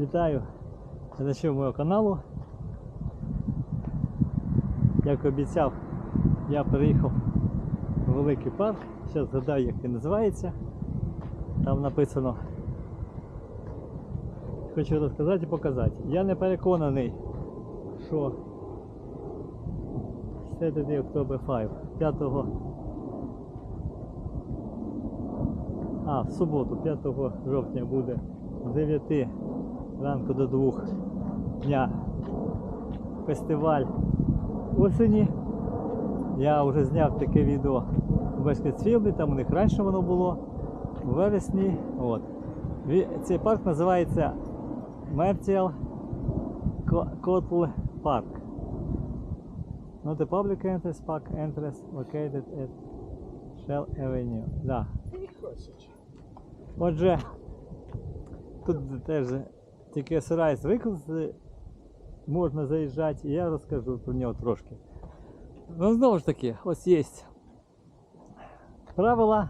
Вітаю глядачів мого каналу. Як обіцяв, я приїхав у великий парк. Зараз згадаю, як він називається. Там написано. Хочу розказати і показати. Я не переконаний, що Saturday October 5, 5 А, в суботу, 5 жовтня буде з 9 ранку до 2 дня фестиваль осені. Я вже зняв таке відео у Бешкетсфілді, там у них раніше воно було, у вересні. От. Цей парк називається Мерціал Котл Парк. Not a public entrance park entrance located at Shell Avenue. Да. Отже, тут теж тільки Сарайс виклик можна заїжджати, і я розкажу про нього трошки. Ну, знову ж таки, ось є правила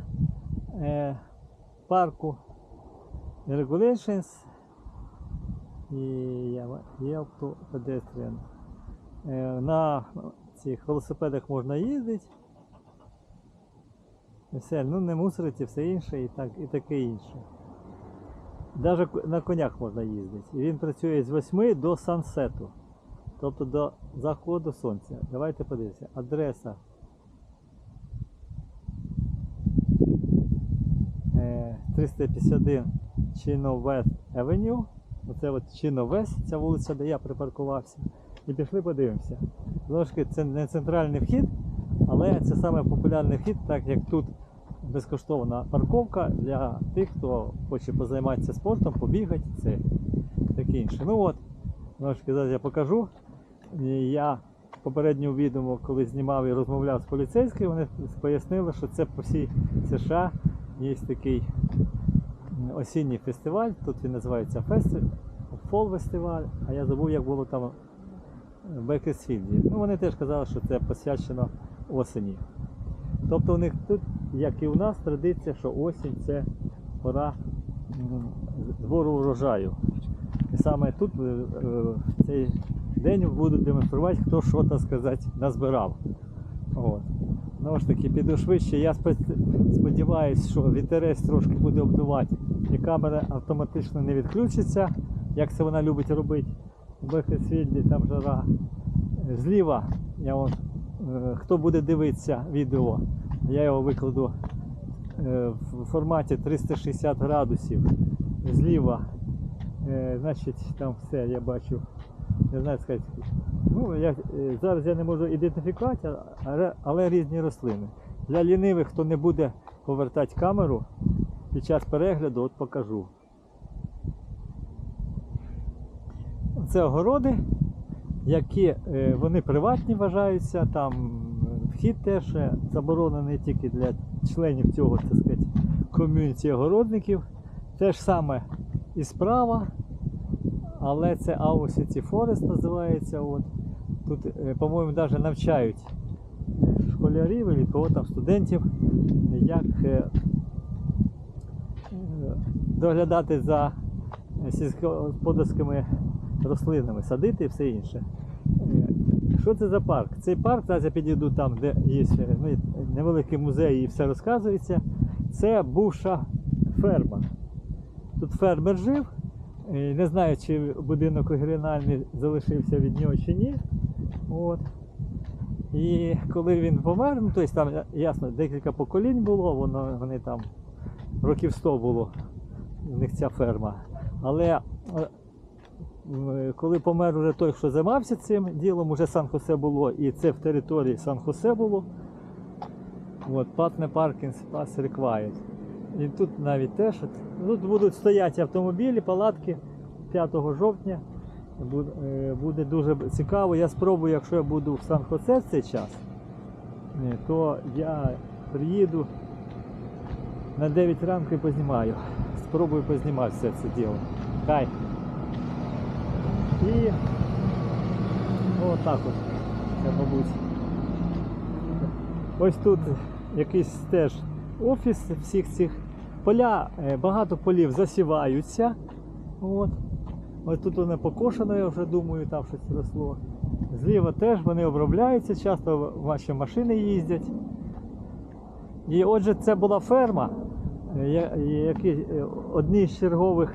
е, парку regulations і є to pedestrian. Е, на цих велосипедах можна їздити. Все, ну не мусорити, все інше і, так, і таке інше. Навіть на конях можна їздити. І він працює з 8 до сансету. Тобто до заходу сонця. Давайте подивимося. Адреса. Е, 351 Chino West Avenue. Оце от West, ця вулиця, де я припаркувався. І пішли подивимося. Знову ж це не центральний вхід, але це саме вхід, так як тут безкоштовна парковка для тих, хто хоче позайматися спортом, побігати, це таке інше. Ну от, зараз я покажу. Я в попередньому відео, коли знімав і розмовляв з поліцейськими, вони пояснили, що це по всій США є такий осінній фестиваль. Тут він називається фестиваль, а я забув, як було там в Бекерсфілді. Ну, вони теж казали, що це посвячено осені. Тобто у них тут, як і у нас, традиція, що осінь це пора збору урожаю. І саме тут е, в цей день будуть демонструвати, хто що так сказати назбирав. От. Знову ж таки, піду швидше. Я сподіваюся, що вітерець трошки буде обдувати і камера автоматично не відключиться, як це вона любить робити. В Бехесфільді там жара. Зліва, я вам, е, хто буде дивитися відео, я його викладу е, в форматі 360 градусів. Зліва, е, значить, там все я бачу. Не знаю сказати. Ну, я, е, зараз я не можу ідентифікувати, але, але різні рослини. Для лінивих, хто не буде повертати камеру під час перегляду, от покажу. Це огороди, які вони приватні вважаються, там вхід теж е, заборонений тільки для членів цього, так сказати, ком'юніті огородників. Те ж саме і справа, але це City Forest називається. От. Тут, е, по-моєму, навіть навчають е, школярів і кого там студентів, як доглядати за сільськогосподарськими рослинами, садити і все інше. Що це за парк? Цей парк, зараз я підійду там, де є ну, невеликий музей і все розказується. Це бувша ферма. Тут фермер жив. е, Не знаю, чи будинок оригінальний залишився від нього чи ні. От. І коли він помер, ну тобто там ясно, декілька поколінь було, воно, вони там років 100 було у них ця ферма. Але е, коли помер уже той, хто займався цим ділом, уже Сан-Хосе було, і це в території Сан-Хосе було. От, Partner Parkings Pass Required. І тут навіть теж. Тут будуть стояти автомобілі, палатки 5 жовтня. Буде, е, дуже цікаво. Я спробую, якщо я буду в Сан-Хосе в цей час, е, то я приїду на 9 ранку і познімаю. Спробую познімати все це діло. Хай. І отак от. Це, мабуть. Ось тут якийсь теж офіс всіх цих поля, е, багато полів засіваються. От. Ось тут воно покошено, я вже думаю, там щось росло. Зліва теж вони обробляються, часто ваші машини їздять. І отже, це була ферма, е, я- які е, одні з чергових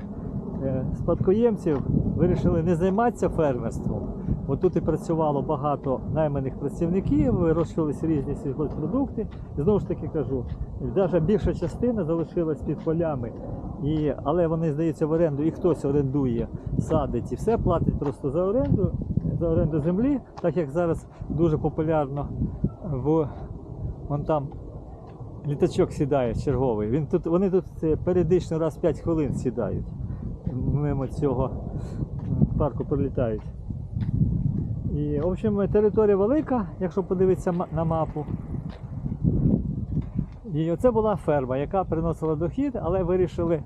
е, спадкоємців вирішили не займатися фермерством. Бо тут і працювало багато найманих працівників, вирощувалися різні сільгоспродукти. Знову ж таки кажу, навіть більша частина залишилась під полями, і, але вони здаються в оренду, і хтось орендує, садить і все, платить просто за оренду, за оренду землі, так як зараз дуже популярно в вон там літачок сідає черговий. Він тут, вони тут е, періодично раз в 5 хвилин сідають. Мимо цього парку пролітають. І, в общем, територія велика, якщо подивитися на мапу. І оце була ферма, яка приносила дохід, але вирішили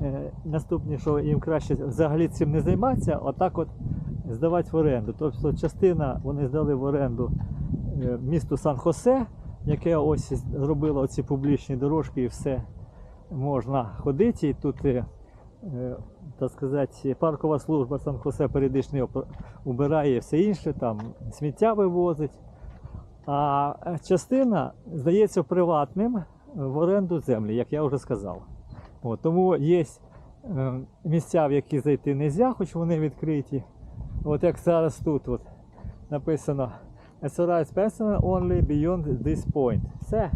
е, наступні, що їм краще взагалі цим не займатися, отак от здавати в оренду. Тобто частина вони здали в оренду е, місту Сан-Хосе, яке ось зробило ці публічні дорожки і все можна ходити. І тут, е, так сказати, паркова служба Сан-Хосе періодично оп- убирає все інше, там сміття вивозить. А е, частина здається приватним в оренду землі, як я вже сказав. От, тому є е, місця, в які зайти не можна, хоч вони відкриті. От як зараз тут от, написано Authorized person only beyond this point. Все.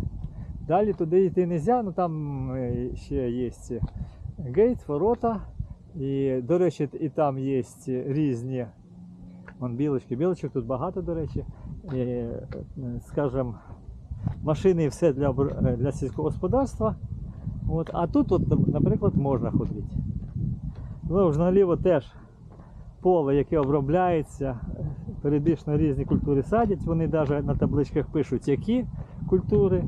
Далі туди йти не можна, ну там е, ще є гейт, ворота. І, до речі, і там є різні вон, білочки. Білочок тут багато, до речі. І, е, скажем, машини все для, е, для сільського господарства. От, а тут, от, наприклад, можна ходити. Ну, наліво теж поле, яке обробляється, періодично різні культури садять, вони навіть на табличках пишуть, які культури.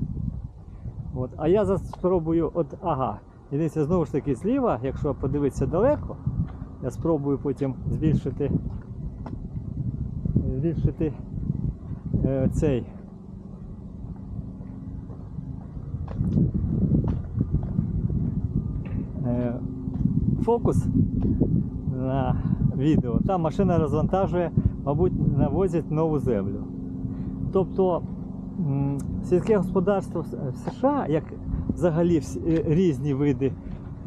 От. А я спробую, от, ага, і дивіться, знову ж таки зліва, якщо подивитися далеко, я спробую потім збільшити, збільшити е, цей. е, Фокус на відео. Там машина розвантажує, мабуть, навозять нову землю. Тобто сільське господарство США, як взагалі е, різні види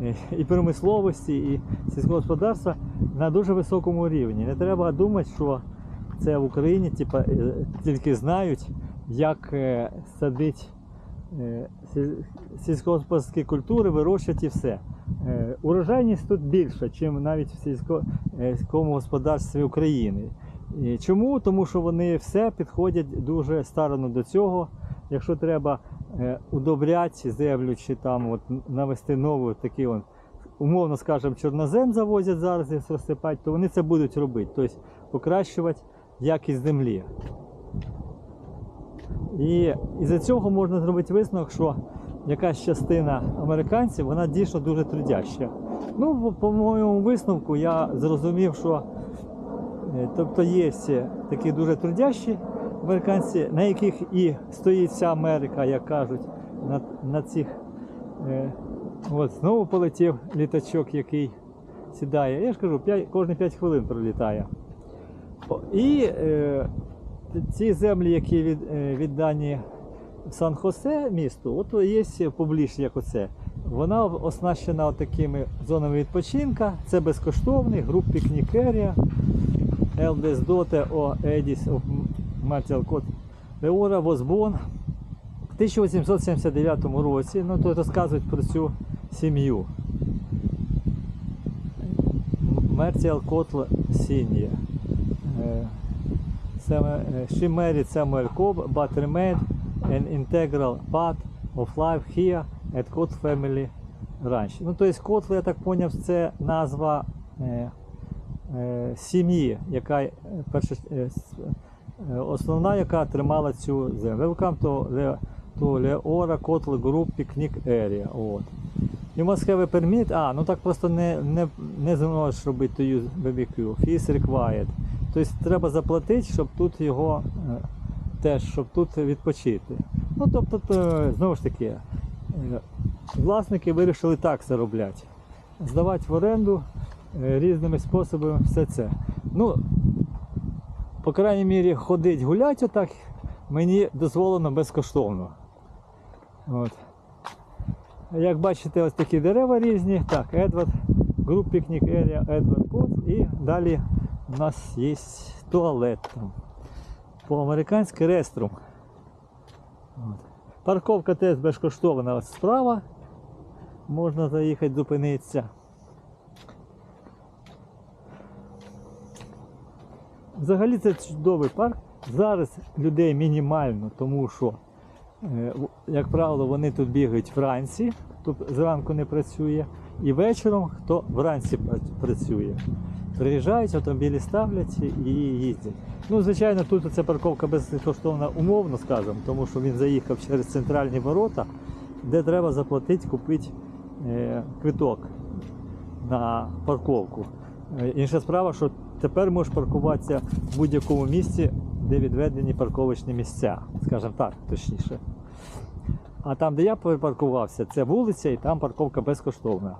е, і промисловості, і сільського господарства на дуже високому рівні. Не треба думати, що це в Україні типа, е, тільки знають, як садить сільськогосподарські культури, вирощувати і все. Урожайність тут більша, ніж навіть в сільсько- сільському господарстві України. Чому? Тому що вони все підходять дуже старано до цього. Якщо треба е, удобряти землю чи там от навести нову такий он, умовно скажемо, чорнозем завозять зараз і розсипати, то вони це будуть робити. Тобто покращувати якість землі. І із-за цього можна зробити висновок, що якась частина американців вона дійсно дуже трудяща. Ну, по- по моєму висновку я зрозумів, що е, тобто є такі дуже трудящі американці, на яких і стоїть вся Америка, як кажуть, на, на цих. Е, от знову полетів літачок, який сідає. Я ж кажу, 5, кожні 5 хвилин пролітає. І е, ці землі, які від, е, віддані Сан-Хосе місту, от є публічні, як оце. Вона оснащена такими зонами відпочинка. Це безкоштовний груп пікнік ерія. Елдес Доте о Едіс Мартіал Кот Леора Возбон. В 1879 році ну, тут розказують про цю сім'ю. Мертіал Котл Сінія. Саме- е, She married Samuel Cobb, but an integral part of life here at Cott Family Ranch. Ну, тобто Котл, я так зрозумів, це назва е, е, сім'ї, яка перша, е, е, основна, яка тримала цю землю. Welcome to, Le, to Leora Cottle Group Picnic Area. От. You must have a permit. А, ну так просто не, не, не зможеш робити to use BBQ. Fees required. Тобто треба заплатити, щоб тут його е, теж, щоб тут відпочити. Ну тобто, то, знову ж таки, е, власники вирішили так заробляти. Здавати в оренду е, різними способами все це. Ну, по крайній мірі, ходить гулять отак мені дозволено безкоштовно. От. Як бачите, ось такі дерева різні. Так, Едвард, Group Picnic Area, Едвард Кот. І далі у нас є туалет там. По-американськи реструм. От. Парковка теж безкоштовна ось справа. Можна заїхати, зупинитися. Взагалі це чудовий парк. Зараз людей мінімально, тому що, е, як правило, вони тут бігають вранці, хто зранку не працює, і вечором хто вранці працює. Приїжджають, автомобілі ставлять і їздять. Ну, звичайно, тут ця парковка безкоштовна умовно, скажемо, тому що він заїхав через центральні ворота, де треба заплатити, купити е, квиток на парковку. Е, Інша справа, що тепер можеш паркуватися в будь-якому місці, де відведені парковочні місця, скажімо так, точніше. А там, де я припаркувався, це вулиця і там парковка безкоштовна.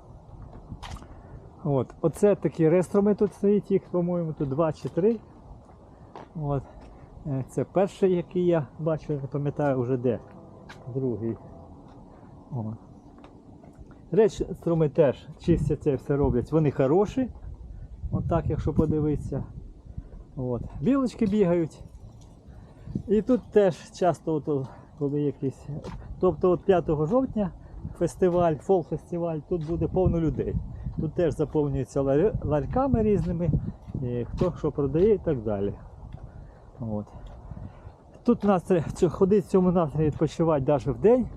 От. Оце такі реструми тут стоїть, їх, по-моєму, тут два чи три. От. Е, Це перший, який я бачу, не пам'ятаю вже де. Другий. От. Теж чистять це все роблять. Вони хороші. Отак, якщо подивитися. От. Білочки бігають. І тут теж часто, от, коли якісь. Тобто от 5 жовтня фестиваль, фол-фестиваль, тут буде повно людей. Тут теж заповнюється ларь- ларьками різними, і хто що продає і так далі. От. Тут настрій, ходити в цьому настрої відпочивати навіть в день.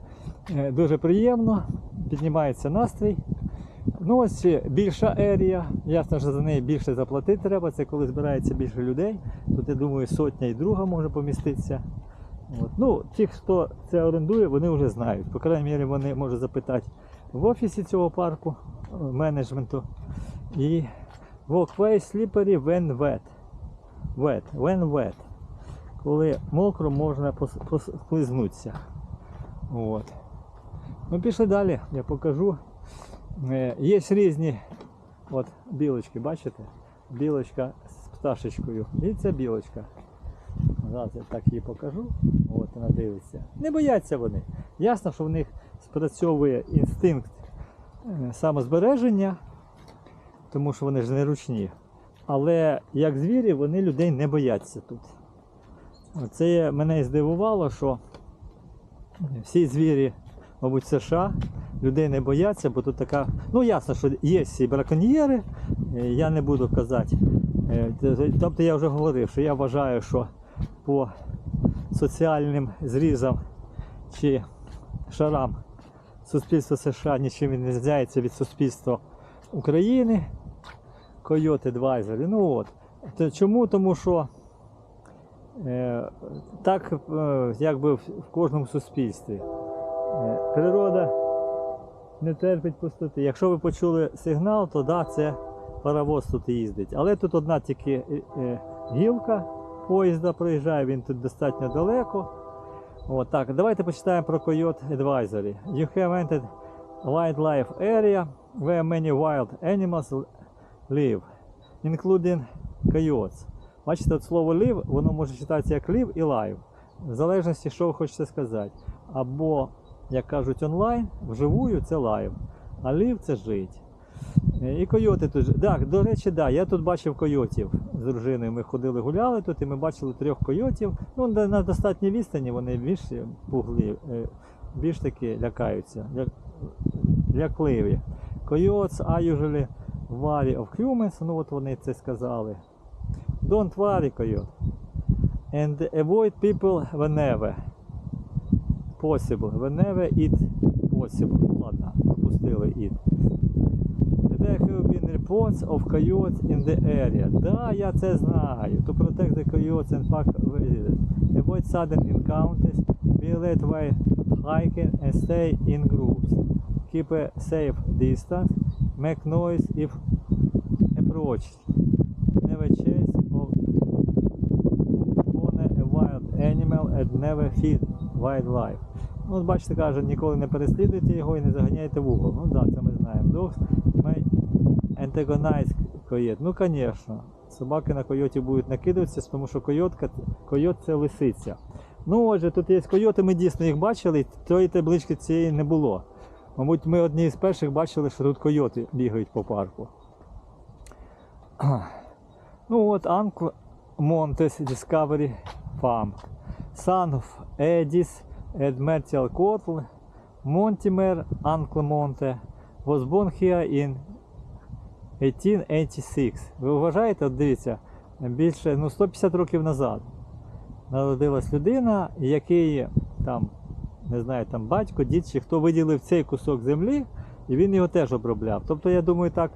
Е, Дуже приємно, піднімається настрій. Ну ось більша ерія. Ясно, що за неї більше заплатити треба. Це коли збирається більше людей. Тут я думаю, сотня і друга може поміститися. От. Ну, ті, хто це орендує, вони вже знають. По крайній мірі, вони можуть запитати в офісі цього парку е, менеджменту. І walkway slippery when wet. Wet. When wet. Коли мокро, можна пос- послизнутися. От. Ну, пішли далі, я покажу. Е, Є різні от, білочки, бачите? Білочка з пташечкою. І це білочка. Зараз я так її покажу. От вона дивиться. Не бояться вони. Ясно, що в них спрацьовує інстинкт е, самозбереження, тому що вони ж не ручні. Але як звірі, вони людей не бояться тут. Це мене здивувало, що всі звірі, мабуть, США людей не бояться, бо тут така. Ну, ясно, що є всі браконьєри, е, я не буду казати. Е, Тобто я вже говорив, що я вважаю, що по соціальним зрізам чи шарам суспільство США нічим не відрізняється від суспільства України. Койот Advisory. Ну от. Чому? Тому що е, так е, якби в кожному суспільстві. Е, Природа не терпить пустоти. Якщо ви почули сигнал, то да, це паровоз тут їздить. Але тут одна тільки е, е, гілка поїзда проїжджає, він тут достатньо далеко. От, так, давайте почитаємо про Coyote Advisory. You have entered wildlife area where many wild animals live, including coyotes. Бачите, от слово live, воно може читатися як live і live. В залежності, що ви хочете сказати. Або, як кажуть онлайн, вживую це live, а live це жить. Е, І койоти тут. Так, до речі, да, я тут бачив койотів з дружиною. Ми ходили, гуляли тут, і ми бачили трьох койотів. Ну, на, достатній відстані вони більш пугли, е, більш таки лякаються, ля- лякливі. Coyotes are usually wary of humans, ну от вони це сказали. Don't worry, coyote. And avoid people whenever possible. Whenever it possible. Ну, Ладно, пропустили it. There have been reports of coyotes in the area. Да, я це знаю. To protect the coyotes and pack visitors. Avoid sudden encounters. Be led while hiking and stay in groups. Keep a safe distance. Make noise if approached. Never chase or corner a wild animal and never feed wildlife. Ну, от бачите, каже, ніколи не переслідуйте його і не заганяйте в угол. Ну так, да, це ми знаємо. Antagonize койот. Ну, звісно, собаки на койотів будуть накидуватися, тому що койотка, койот це лисиця. Ну, отже, тут є койоти, ми дійсно їх бачили, тої таблички цієї не було. Мабуть, ми одні з перших бачили, що тут койоти бігають по парку. Ну от Анкл Монтес Discovery Farm. Son of Montimer Uncle Monte was born here in 1886. Ви вважаєте, от дивіться, більше ну, 150 років назад народилась людина, який там, не знаю, там батько, дід чи хто виділив цей кусок землі, і він його теж обробляв. Тобто, я думаю, так,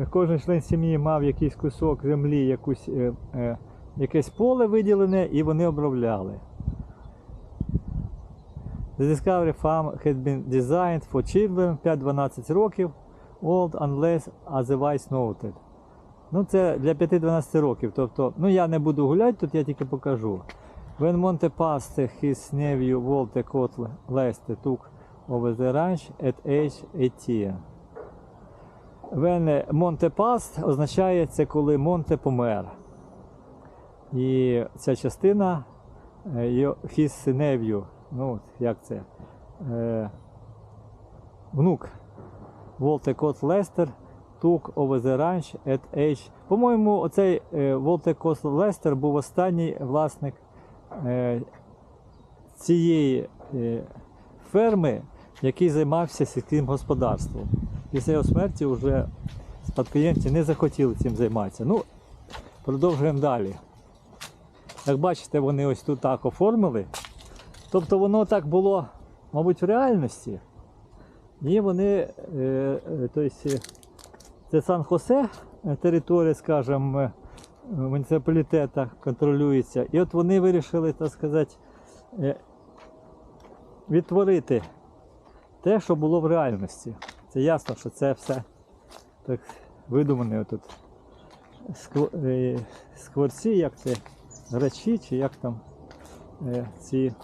е, кожен член сім'ї мав якийсь кусок землі, якусь, е, е, якесь поле виділене, і вони обробляли. The Discovery Farm had been designed for children 5-12 років old unless otherwise noted. Ну, це для 5-12 років. Тобто, ну я не буду гуляти, тут я тільки покажу. When Monte passed his nephew Walter Kotler Lester took over the ranch at age 18. When Monte passed означає це коли Монте помер. І ця частина е, his nephew, ну як це? Е, внук Волте Кот Лестер the ranch at age. По-моєму, оцей е, Волте Кот Лестер був останній власник е, цієї е, ферми, який займався сільським господарством. Після його смерті вже спадкоємці не захотіли цим займатися. Ну, продовжуємо далі. Як бачите, вони ось тут так оформили. Тобто воно так було, мабуть, в реальності. І вони, тобто, це Сан-Хосе, територія, скажімо, муніципалітета контролюється. І от вони вирішили, так сказати, відтворити те, що було в реальності. Це ясно, що це все так видумане тут. Скворці, як це, грачі, чи як там ці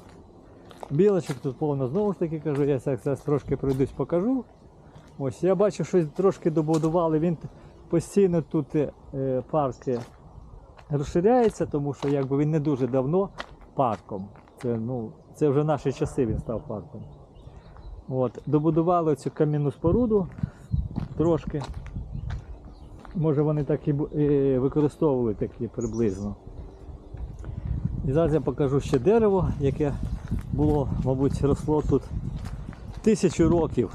Білочок тут повно знову ж таки кажу, я зараз трошки пройдусь, покажу. Ось я бачу, що трошки добудували. Він постійно тут е, парк розширяється, тому що якби він не дуже давно парком. Це, ну, це вже наші часи він став парком. От, добудували цю кам'яну споруду трошки. Може вони так і використовували такі приблизно. І зараз я покажу ще дерево, яке було, мабуть, росло тут тисячу років.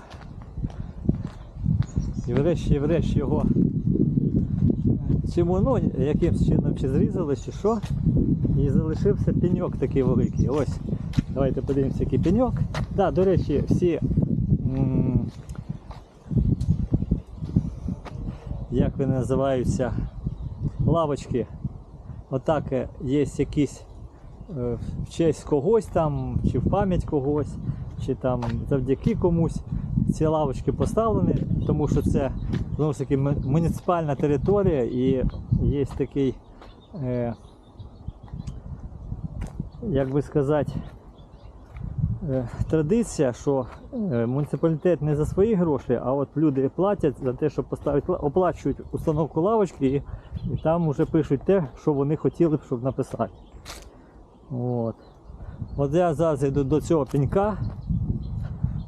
І врешті, врешті його чи воно якимсь чином чи зрізали, чи що. І залишився пеньок такий великий. Ось. Давайте подивимося, який пеньок. Да, до речі, всі. Як вони називаються? Лавочки. Отак е, є якісь в честь когось там, чи в пам'ять когось, чи там завдяки комусь. Ці лавочки поставлені, тому що це знову ж таки муніципальна територія і є такий, е, як би сказати, е, традиція, що е, муніципалітет не за свої гроші, а от люди платять за те, щоб поставити, оплачують установку лавочки і, і там вже пишуть те, що вони хотіли б, щоб написати. От. От я зараз йду до цього пенька.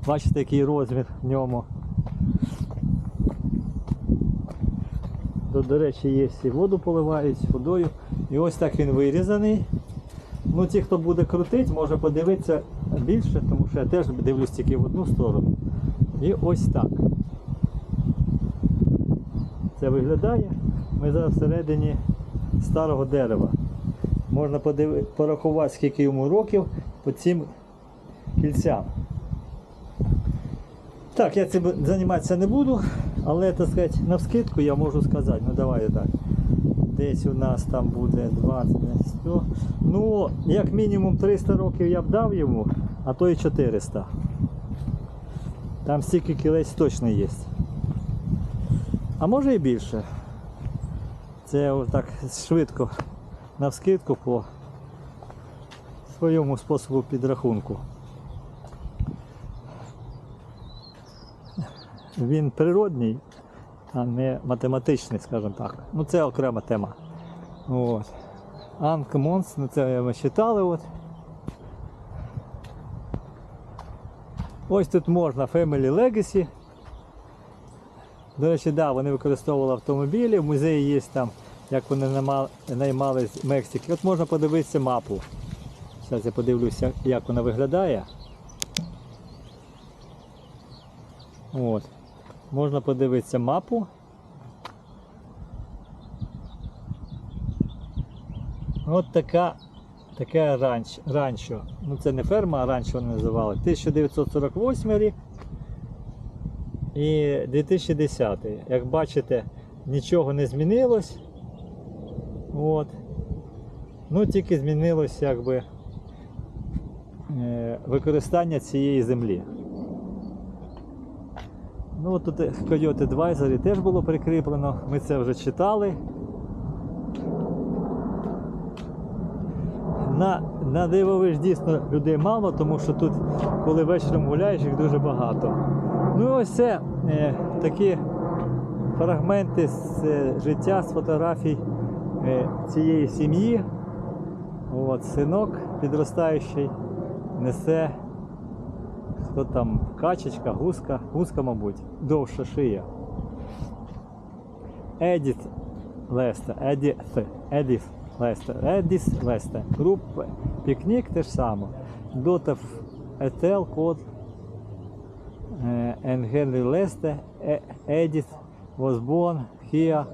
Бачите, який розмір в ньому. До, до речі, є і воду поливають водою. І ось так він вирізаний. Ну, ті, хто буде крутити, може подивитися більше, тому що я теж дивлюсь тільки в одну сторону. І ось так. Це виглядає. Ми зараз всередині старого дерева. Можна подиви- порахувати, скільки йому років по цим кільцям. Так, я цим займатися не буду, але так сказати, навскидку я можу сказати, ну давай так. Десь у нас там буде 20, 100. Ну, як мінімум 300 років я б дав йому, а то і 400. Там стільки кілець точно є. А може і більше. Це отак швидко навскидку по своєму способу підрахунку. Він природній, а не математичний, скажімо так. Ну це окрема тема. От. Анк Монс, ну це ми читали. От. Ось тут можна Family Legacy. До речі, да, вони використовували автомобілі, в музеї є там, як вони наймали, з Мексики. От можна подивитися мапу. Зараз я подивлюся, як вона виглядає. От. Можна подивитися мапу. От така, таке ранч, ранчо. Ну це не ферма, а ранчо вони називали. 1948 рік і 2010. Як бачите, нічого не змінилось. От. Ну тільки змінилось якби е, використання цієї землі. Ну тут Coyote Advisory теж було прикріплено, ми це вже читали. На, на дивовиж дійсно людей мало, тому що тут, коли вечором гуляєш, їх дуже багато. Ну і ось це е, такі фрагменти з е, життя, з фотографій е, цієї сім'ї. От, синок підростаючий несе хто там качечка, гуска, гуска, мабуть, довша шия. Едіт Лестер, Едіт, Едіт Лестер, Едіс Лестер. Група пікнік теж саме. Дотав Етел, код and Henry Lester, Edith was born here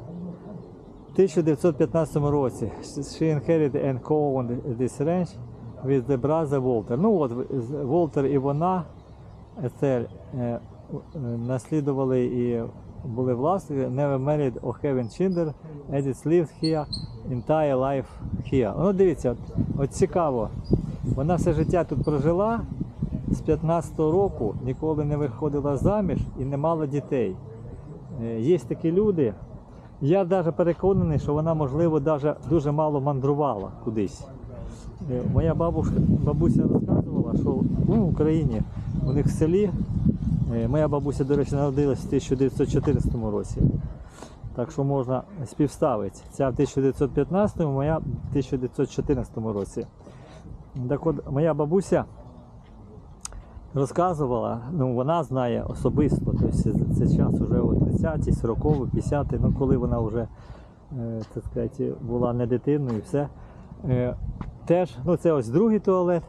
1915 році. She inherited and co-owned ranch with the brother Walter. Ну от Волтер і вона Етель е, наслідували і були власниками, never married or having children, Edith lived here, entire life here. Ну дивіться, от, от цікаво. Вона все життя тут прожила, з 15-го року ніколи не виходила заміж і не мала дітей. Е, Є такі люди. Я навіть переконаний, що вона, можливо, даже дуже мало мандрувала кудись. Е, Моя бабушка, бабуся розказувала, що ну, в Україні у них в селі, е, моя бабуся, до речі, народилась в 1914 році. Так що можна співставити. Ця в 1915, моя в 1914 році. Так от, моя бабуся розказувала, ну вона знає особисто, тобто це, час вже у 30-ті, 40 50 ну коли вона вже е, так сказати, була не дитиною і все. Е, теж, ну це ось другий туалет,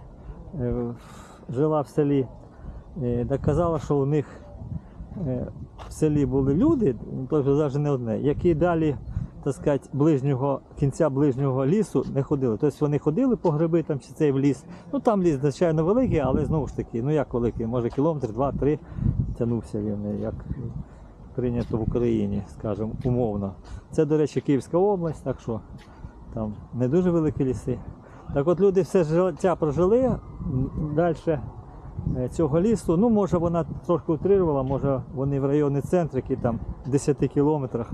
е, жила в селі. Е, так казала, що у них в селі були люди, тобто навіть не одне, які далі так сказати, ближнього, кінця ближнього лісу не ходили. Тобто вони ходили по гриби там чи цей в ліс. Ну там ліс, звичайно, великий, але знову ж таки, ну як великий, може кілометр, два-три тягнувся він, як прийнято в Україні, скажімо, умовно. Це, до речі, Київська область, так що там не дуже великі ліси. Так от люди все життя прожили далі цього лісу. Ну, може вона трошки утрирувала, може вони в районний центр, який там в 10 кілометрах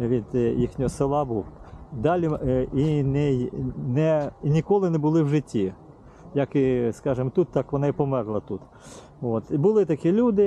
від е, їхнього села був. Далі е, і, не, не, і ніколи не були в житті. Як і, скажімо, тут, так вона і померла тут. От. І були такі люди.